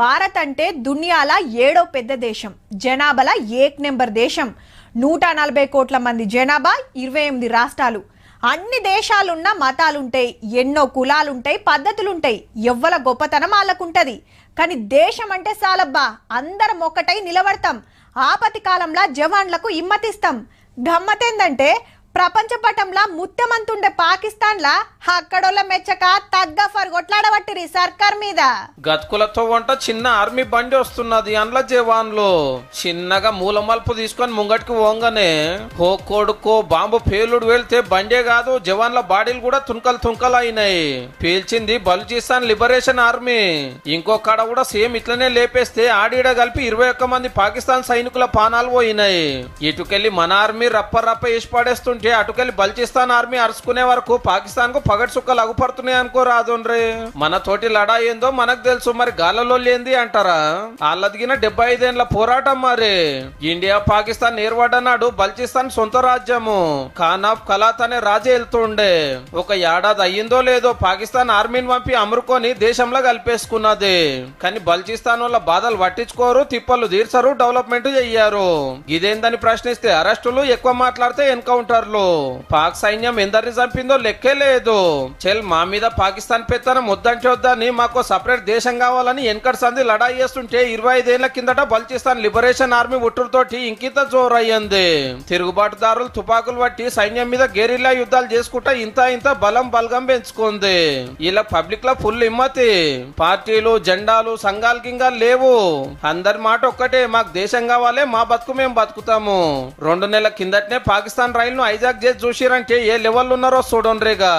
భారత్ అంటే దునియాల ఏడో పెద్ద దేశం జనాభాల ఏక్ నెంబర్ దేశం. నూట నలభై కోట్ల మంది జనాభా ఇరవై ఎనిమిది రాష్ట్రాలు. అన్ని దేశాలున్న మతాలుంటాయి ఎన్నో కులాలుంటాయి పద్ధతులుంటాయి. ఎవ్వల గొప్పతనం వాళ్ళకుంటది కానీ దేశం అంటే సాలబ్బా అందరం ఒక్కటై నిలబడతాం. ఆపతి కాలంలో జవాన్లకు ఇమ్మతిస్తాం గమ్మతేందంటే ప్రపంచ పటంలా ముత్తమంతుండే పాకిస్తాన్లా అక్కడోళ్ళ మెచ్చక తగ్గ ఫర్ కొట్లాడబట్టిరి సర్కార్ మీద. గతుకులతో వంట చిన్న ఆర్మీ బండి వస్తున్నది అండ్ల జవాన్లు. చిన్నగా మూలమల్పు తీసుకొని ముంగటికి పోంగానే హో కొడుకో బాంబు పేలుడు వెళ్తే బండే కాదు జవాన్ల బాడీలు కూడా తుంకలు తుంకలు అయినాయి పేల్చింది బలుచిస్తాన్ లిబరేషన్ ఆర్మీ. ఇంకో కాడ కూడా సేమ్ ఇట్లనే లేపేస్తే ఆడీడ కలిపి ఇరవై ఒక్క మంది పాకిస్తాన్ సైనికుల పానాలు పోయినాయి. ఇటుకెళ్ళి మన ఆర్మీ రప్ప రప్ప వేసి పడేస్తుంటే అటుకెళ్ళి బల్చిస్తాన్ ఆర్మీ అరుచుకునే వరకు పాకిస్తాన్కు పగటి సుక్కలు అగుపడుతున్నాయి అనుకో మన తోటి లడా ఏందో మనకు తెలుసు మరి గాలలో లేంది అంటారా? వాళ్ళదిగిన డెబ్బై ఐదేళ్ళ పోరాటం మరి. ఇండియా పాకిస్తాన్ ఏర్పడనాడు బల్చిస్తాన్ సొంత రాజ్యము. ఖాన్ ఆఫ్ కలాత్ అనే రాజే వెళ్తుండే. ఒక ఏడాది అయ్యిందో లేదో పాకిస్తాన్ ఆర్మీని పంపి అమ్ముకొని దేశంలో కలిపేసుకున్నది. కానీ బల్చిస్తాన్ వల్ల బాధలు పట్టించుకోరు తిప్పలు తీర్చరు డెవలప్మెంట్ చెయ్యారు. ఇదేందని ప్రశ్నిస్తే అరెస్టులు ఎక్కువ మాట్లాడితే ఎన్కౌంటర్లు. పాక్ సైన్యం ఎందరిని చంపిందో లెక్కే లేదు. చెల్ మా మీద పాకిస్తాన్ పెత్తనం వద్దంటే వద్దని మాకు సపరేట్ దేశం కావాలని వెనకటి సంది లడాయి చేస్తుంటే ఇరవై ఐదేళ్ళ కిందట బల్చిస్తాన్ లిబరేషన్ ఆర్మీ ఉట్టుతోటి ఇంకింత జోరయ్యింది. తిరుగుబాటుదారులు తుపాకులు పట్టి సైన్యం మీద గెరిల్లా యుద్ధాలు చేసుకుంటా ఇంత ఇంత బలం బలగం పెంచుకుంది. ఇలా పబ్లిక్లో ఫుల్ హిమ్మతి. పార్టీలు జెండాలు సంఘాలు గింగాలు లేవు. అందరి మాట ఒక్కటే మాకు దేశం కావాలి మా బతుకు మేము బతుకుతాము. రెండు నెలల కిందటనే పాకిస్తాన్ రైలును హైజాక్ చేసి చూసిరంటే ఏ లెవెల్ ఉన్నారో చూడండిగా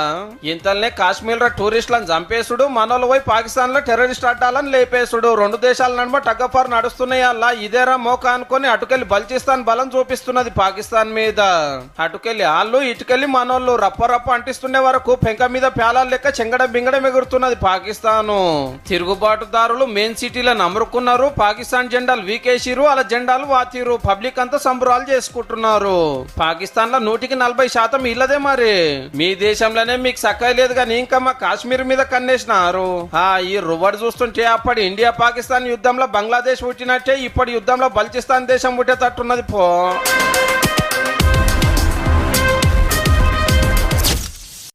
ఇంతల్నే కాశ్మీర్ టూరిస్టులను చంపేసుడు మనోళ్ళు పోయి పాకిస్తాన్లో టెర్రరిస్ట్ అడ్డాలని లేపేసుడు. రెండు దేశాల నడుమ టగ్గఫార్ నడుస్తున్నాయి అలా ఇదేరా మోక అనుకొని అటుకెళ్ళి బల్చిస్తాన్ బలం చూపిస్తున్నది పాకిస్తాన్ మీద. అటుకెళ్ళి వాళ్ళు ఇటుకెళ్ళి మనోళ్ళు రప్ప రప్ప అంటిస్తుండే వరకు పెంక మీద పేలాల లెక్క చెంగడ బింగడం ఎగురుతున్నది పాకిస్తాను. తిరుగుబాటుదారులు మెయిన్ సిటీలను అమరుకున్నారు పాకిస్తాన్ జెండాలు వీకేసిరు అలా జెండాలు వాతిరు. పబ్లిక్ అంతా సంబరాలు చేసుకుంటున్నారు. పాకిస్తాన్లో నూటికి నూటికి నలభై శాతం ఇల్లదే మరి. మీ దేశంలోనే మీకు సక్కగా లేదు కానీ ఇంకా మా కాశ్మీర్ మీద కన్నేసినారు. ఆ ఈ రువర్ చూస్తుంటే అప్పటి ఇండియా పాకిస్తాన్ యుద్ధంలో బంగ్లాదేశ్ పుట్టినట్టే ఇప్పటి యుద్ధంలో బల్చిస్తాన్ దేశం పుట్టేటట్టున్నది పో.